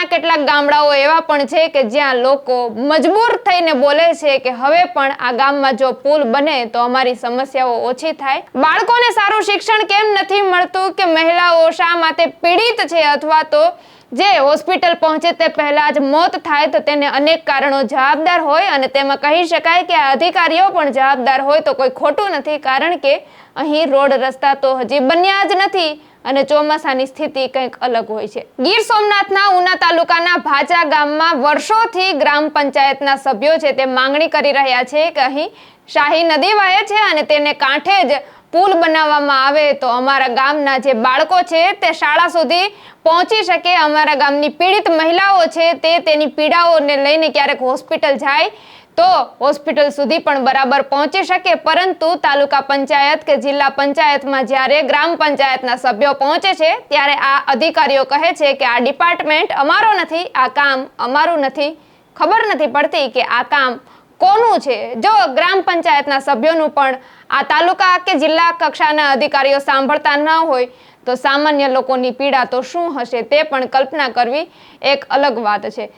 તાલુકાના કેટલાક ગામડાઓ એવા પણ છે કે જ્યાં લોકો મજબૂર થઈને બોલે છે કે હવે પણ આ ગામમાં જો પુલ બને તો અમારી સમસ્યાઓ ઓછી થાય. બાળકોને સારું શિક્ષણ કેમ નથી મળતું કે મહિલાઓ શા માટે પીડિત છે અથવા તો જે હોસ્પિટલ પહોંચે તે પહેલા જ મોત થાય તો તેને અનેક કારણો જવાબદાર હોય અને તેમાં કહી શકાય કે અધિકારીઓ પણ જવાબદાર હોય તો કોઈ ખોટું નથી કારણ કે અહીં રોડ રસ્તા તો હજી બન્યા જ નથી. અને ચોમાસાની સ્થિતિ કંઈક અલગ હોય છે. ગીર સોમનાથના ઉના તાલુકાના ભાચા ગામમાં વર્ષોથી ગ્રામ પંચાયતના સભ્યો છે તે માંગણી કરી રહ્યા છે કે અહીં શાહી નદી વહે છે અને તેને કાંઠે જ પુલ બનાવવામાં આવે તો અમારા ગામના જે બાળકો છે તે શાળા સુધી પહોંચી શકે. અમારા ગામની પીડિત મહિલાઓ છે તે તેની પીડાઓને લઈને ક્યારેક હોસ્પિટલ જાય તો હોસ્પિટલ સુધી પણ બરાબર પહોંચી શકે. પરંતુ તાલુકા પંચાયત કે જિલ્લા પંચાયતમાં જ્યારે ગ્રામ પંચાયતના સભ્યો પહોંચે છે, ત્યારે આ અધિકારીઓ કહે છે કે આ ડિપાર્ટમેન્ટ અમારો નથી, આ કામ અમારું નથી. ખબર નથી પડતી કે આ કામ કોનું છે? જો ગ્રામ પંચાયતના સભ્યોનું પણ આ તાલુકા કે જિલ્લા કક્ષાના અધિકારીઓ સાંભળતા ન હોય, તો સામાન્ય લોકોની પીડા તો શું હશે તે પણ કલ્પના કરવી એક અલગ વાત છે.